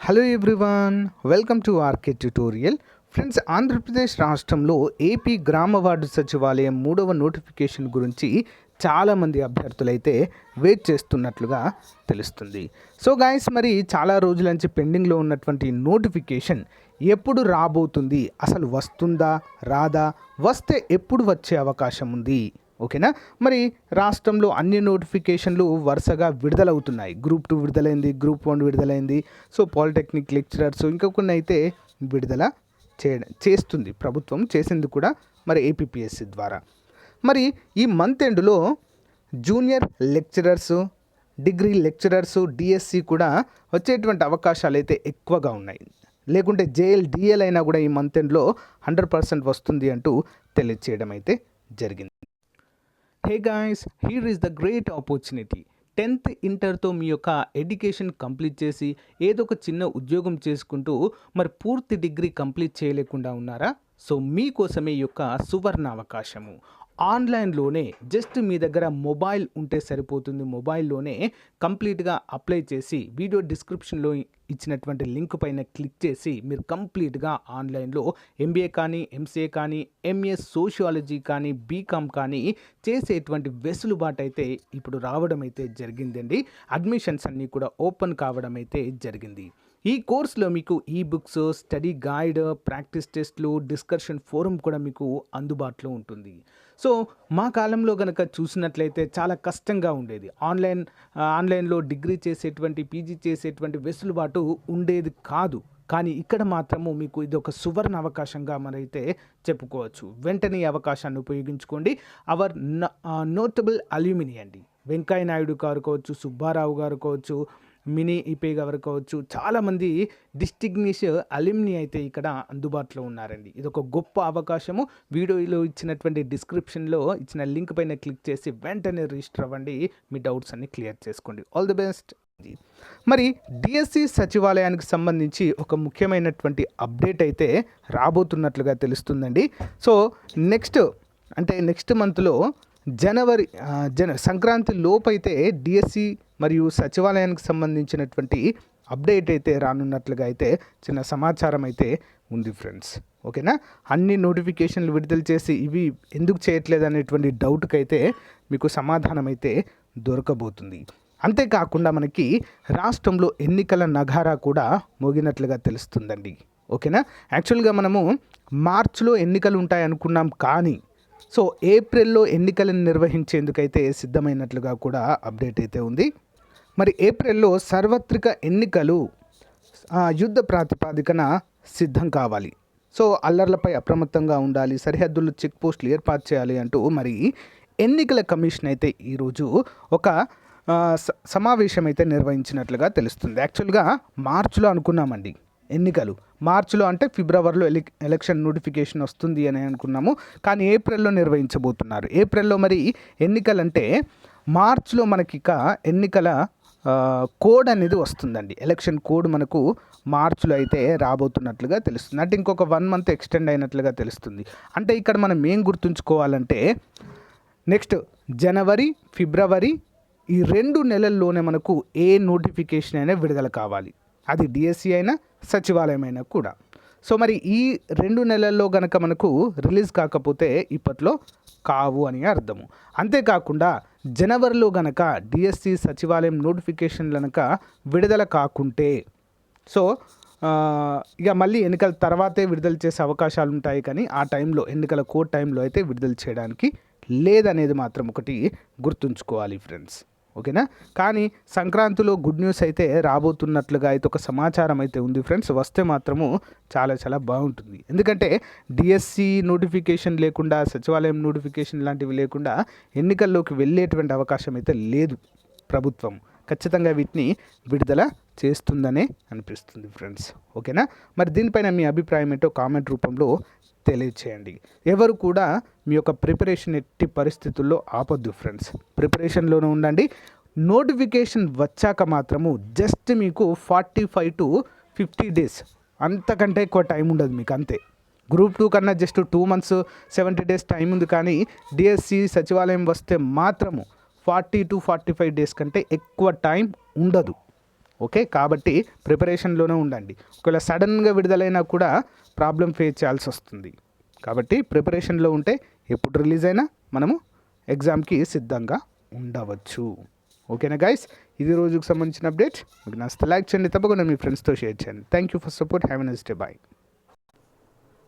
Hello everyone welcome to RK tutorial friends Andhra Pradesh రాష్ట్రంలో AP గ్రామ ward సచివాలయం మూడవ నోటిఫికేషన్ గురించి చాలామంది అభ్యర్థులైతే వెయిట్ చేస్తున్నట్లుగా తెలుస్తుంది. సో గాయస్ మరి చాలా రోజుల నుంచి పెండింగ్లో ఉన్నటువంటి నోటిఫికేషన్ ఎప్పుడు రాబోతుంది? అసలు వస్తుందా? రాదా? వస్తే ఎప్పుడు వచ్చే అవకాశం ఉంది? ఓకేనా? మరి రాష్ట్రంలో అన్ని నోటిఫికేషన్లు వరుసగా విడుదలవుతున్నాయి. గ్రూప్ టూ విడుదలైంది గ్రూప్ వన్ విడుదలైంది. సో పాలిటెక్నిక్ లెక్చరర్స్ ఇంకా కొన్ని అయితే విడుదల చేయడం చేస్తుంది. ప్రభుత్వం చేసింది కూడా మరి ఏపీపీఎస్సి ద్వారా. మరి ఈ మంత్ ఎండ్లో junior lecturers degree lecturers DSC కూడా వచ్చేటువంటి అవకాశాలు అయితే ఎక్కువగా ఉన్నాయి. లేకుంటే జేఎల్ డిఎల్ అయినా కూడా ఈ మంత్ ఎండ్లో హండ్రెడ్ పర్సెంట్ వస్తుంది అంటూ తెలియచేయడం అయితే జరిగింది. Hey guys here is the great opportunity tenth ఇంటర్తో మీ యొక్క ఎడ్యుకేషన్ కంప్లీట్ చేసి ఏదో ఒక చిన్న ఉద్యోగం చేసుకుంటూ మరి పూర్తి డిగ్రీ కంప్లీట్ చేయలేకుండా ఉన్నారా? సో మీకోసమే ఈ యొక్క సువర్ణ అవకాశము. ఆన్లైన్లోనే జస్ట్ మీ దగ్గర మొబైల్ ఉంటే సరిపోతుంది. మొబైల్లోనే కంప్లీట్గా అప్లై చేసి వీడియో డిస్క్రిప్షన్లో ఇచ్చినటువంటి లింక్ పైన క్లిక్ చేసి మీరు కంప్లీట్గా ఆన్లైన్లో ఎంబీఏ కానీ ఎంసీఏ కానీ ఎంఎస్ సోషియాలజీ కానీ బీకామ్ కానీ చేసేటువంటి వెసులుబాటు అయితే ఇప్పుడు రావడం అయితే జరిగిందండి. అడ్మిషన్స్ అన్నీ కూడా ఓపెన్ కావడం అయితే జరిగింది. ఈ కోర్సులో మీకు ఈ బుక్స్ స్టడీ గైడ్ ప్రాక్టీస్ టెస్ట్లు డిస్కషన్ ఫోరం కూడా మీకు అందుబాటులో ఉంటుంది. సో మా కాలంలో కనుక చూసినట్లయితే చాలా కష్టంగా ఉండేది. ఆన్లైన్ ఆన్లైన్లో డిగ్రీ చేసేటువంటి పీజీ చేసేటువంటి వెసులుబాటు ఉండేది కాదు. కానీ ఇక్కడ మాత్రము మీకు ఇది ఒక సువర్ణ అవకాశంగా మనైతే చెప్పుకోవచ్చు. వెంటనే అవకాశాన్ని ఉపయోగించుకోండి. అవర్ నోటబుల్ అల్యూమిని అండి. వెంకయ్య నాయుడు గారు కావచ్చు సుబ్బారావు గారు కావచ్చు మినీ ఈపే గారు కావచ్చు చాలామంది డిస్టిగ్నిష్ అలిమ్ని అయితే ఇక్కడ అందుబాటులో ఉన్నారండి. ఇది ఒక గొప్ప అవకాశము. వీడియోలో ఇచ్చినటువంటి డిస్క్రిప్షన్లో ఇచ్చిన లింక్ పైన క్లిక్ చేసి వెంటనే రిజిస్టర్ అవ్వండి. మీ డౌట్స్ అన్ని క్లియర్ చేసుకోండి. ఆల్ ది బెస్ట్ మరి డిఎస్సి సచివాలయానికి సంబంధించి ఒక ముఖ్యమైనటువంటి అప్డేట్ అయితే రాబోతున్నట్లుగా తెలుస్తుందండి. సో నెక్స్ట్ అంటే నెక్స్ట్ మంత్లో జనవరి జన సంక్రాంతి లోపైతే డిఎస్సి మరియు సచివాలయానికి సంబంధించినటువంటి అప్డేట్ అయితే రానున్నట్లుగా అయితే చిన్న సమాచారం అయితే ఉంది ఫ్రెండ్స్. ఓకేనా? అన్ని నోటిఫికేషన్లు విడుదల చేసి ఇవి ఎందుకు చేయట్లేదు అనేటువంటి డౌట్కి అయితే మీకు సమాధానం అయితే దొరకబోతుంది. అంతేకాకుండా మనకి రాష్ట్రంలో ఎన్నికల నగారా కూడా మోగినట్లుగా తెలుస్తుందండి. ఓకేనా? యాక్చువల్గా మనము మార్చిలో ఎన్నికలు ఉంటాయి అనుకున్నాం కానీ సో ఏప్రిల్లో ఎన్నికలను నిర్వహించేందుకైతే సిద్ధమైనట్లుగా కూడా అప్డేట్ అయితే ఉంది. మరి ఏప్రిల్లో సార్వత్రిక ఎన్నికలు యుద్ధ ప్రాతిపాదికన సిద్ధం కావాలి. సో అల్లర్లపై అప్రమత్తంగా ఉండాలి సరిహద్దులు చెక్ పోస్టులు ఏర్పాటు చేయాలి అంటూ మరి ఎన్నికల కమిషన్ అయితే ఈరోజు ఒక స- సమావేశం అయితే నిర్వహించినట్లుగా తెలుస్తుంది. యాక్చువల్గా మార్చిలో అనుకున్నామండి. ఎన్నికలు. మార్చిలో అంటే ఫిబ్రవరిలో ఎలి ఎలక్షన్ నోటిఫికేషన్ వస్తుంది అని అనుకున్నాము. కానీ ఏప్రిల్లో నిర్వహించబోతున్నారు. ఏప్రిల్లో మరి ఎన్నికలంటే మార్చిలో మనకి ఇక ఎన్నికల కోడ్ అనేది వస్తుందండి. ఎలక్షన్ కోడ్ మనకు మార్చిలో అయితే రాబోతున్నట్లుగా తెలుస్తుంది. అంటే ఇంకొక వన్ మంత్ ఎక్స్టెండ్ అయినట్లుగా తెలుస్తుంది. అంటే ఇక్కడ మనం ఏం గుర్తుంచుకోవాలంటే నెక్స్ట్ జనవరి ఫిబ్రవరి ఈ రెండు నెలల్లోనే మనకు ఏ నోటిఫికేషన్ అయినా విడుదల కావాలి. అది డిఎస్సి అయినా సచివాలయం అయినా కూడా. సో మరి ఈ రెండు నెలల్లో గనక మనకు రిలీజ్ కాకపోతే ఇప్పట్లో కావు అని అర్థము. అంతేకాకుండా జనవరిలో గనక డిఎస్సి సచివాలయం నోటిఫికేషన్ గనక విడుదల కాకుంటే సో ఇక మళ్ళీ ఎన్నికల తర్వాతే విడుదల చేసే అవకాశాలు ఉంటాయి కానీ ఆ టైంలో ఎన్నికల కోడ్ టైంలో అయితే విడుదల చేయడానికి లేదనేది మాత్రం ఒకటి గుర్తుంచుకోవాలి ఫ్రెండ్స్. ఓకేనా? కానీ సంక్రాంతిలో గుడ్ న్యూస్ అయితే రాబోతున్నట్లుగా అయితే ఒక సమాచారం అయితే ఉంది ఫ్రెండ్స్. వస్తే మాత్రము చాలా చాలా బాగుంటుంది. ఎందుకంటే డిఎస్సి నోటిఫికేషన్ లేకుండా సచివాలయం నోటిఫికేషన్ లాంటివి లేకుండా ఎన్నికల్లోకి వెళ్ళేటువంటి అవకాశం అయితే లేదు ప్రభుత్వం. ఖచ్చితంగా వీటిని విడుదల చేస్తుందనే అనిపిస్తుంది ఫ్రెండ్స్. ఓకేనా? మరి దీనిపైన మీ అభిప్రాయం ఏంటో కామెంట్ రూపంలో తెలియచేయండి. ఎవరు కూడా మీ యొక్క ప్రిపరేషన్ ఎట్టి పరిస్థితుల్లో ఆపొద్దు ఫ్రెండ్స్. ప్రిపరేషన్లోనే ఉండండి. నోటిఫికేషన్ వచ్చాక మాత్రము జస్ట్ మీకు forty five to fifty days అంతకంటే ఎక్కువ టైం ఉండదు మీకు అంతే. గ్రూప్ టూ కన్నా just two months seventy days time ఉంది కానీ డిఎస్సి సచివాలయం వస్తే మాత్రము forty to forty five days కంటే ఎక్కువ టైం ఉండదు. ఓకే? కాబట్టి ప్రిపరేషన్లోనే ఉండండి. ఒకవేళ సడన్గా విడుదలైనా కూడా ప్రాబ్లం ఫేస్ చేయాల్సి వస్తుంది కాబట్టి ప్రిపరేషన్లో ఉంటే ఎప్పుడు రిలీజ్ అయినా మనము ఎగ్జామ్కి సిద్ధంగా ఉండవచ్చు. ఓకేనా గైస్ ఇది రోజుకు సంబంధించిన అప్డేట్. మీకు నచ్చితే లైక్ చేయండి. తప్పకుండా మీ ఫ్రెండ్స్తో షేర్ చేయండి. Thank you for support have nice day bye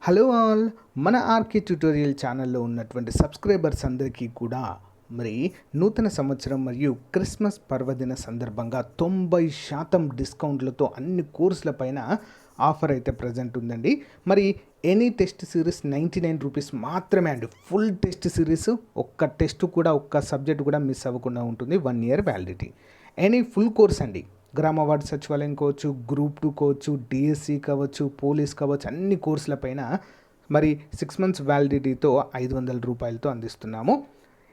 hello all మన ఆర్కే ట్యూటోరియల్ ఛానల్లో ఉన్నటువంటి సబ్స్క్రైబర్స్ అందరికీ కూడా మరి నూతన సంవత్సరం మరియు క్రిస్మస్ పర్వదిన సందర్భంగా తొంభై శాతం డిస్కౌంట్లతో అన్ని కోర్సుల పైన ఆఫర్ అయితే ప్రజెంట్ ఉందండి. మరి any test series ninety nine rupees మాత్రమే అండి. ఫుల్ టెస్ట్ సిరీస్ ఒక్క టెస్ట్ కూడా ఒక్క సబ్జెక్ట్ కూడా మిస్ అవ్వకుండా ఉంటుంది. One year validity any full course అండి. గ్రామ వార్డు సచివాలయం కావచ్చు గ్రూప్ టూ కావచ్చు డిఎస్సి కావచ్చు పోలీస్ కావచ్చు అన్ని కోర్సుల పైన మరి సిక్స్ మంత్స్ వ్యాలిడిటీతో ఐదు వందల రూపాయలతో అందిస్తున్నాము.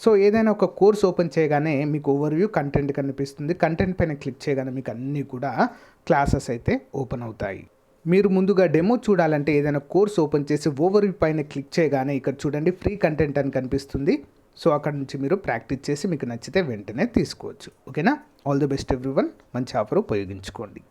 సో ఏదైనా ఒక కోర్స్ ఓపెన్ చేయగానే మీకు ఓవర్వ్యూ కంటెంట్ కనిపిస్తుంది. కంటెంట్ పైన క్లిక్ చేయగానే మీకు అన్నీ కూడా క్లాసెస్ అయితే ఓపెన్ అవుతాయి. మీరు ముందుగా డెమో చూడాలంటే ఏదైనా కోర్స్ ఓపెన్ చేసి ఓవర్వ్యూ పైన క్లిక్ చేయగానే ఇక్కడ చూడండి ఫ్రీ కంటెంట్ అని కనిపిస్తుంది. సో అక్కడ నుంచి మీరు ప్రాక్టీస్ చేసి మీకు నచ్చితే వెంటనే తీసుకోవచ్చు. ఓకేనా ఆల్ ది బెస్ట్ ఎవ్రీవన్ మంచి ఆఫర్ ఉపయోగించుకోండి.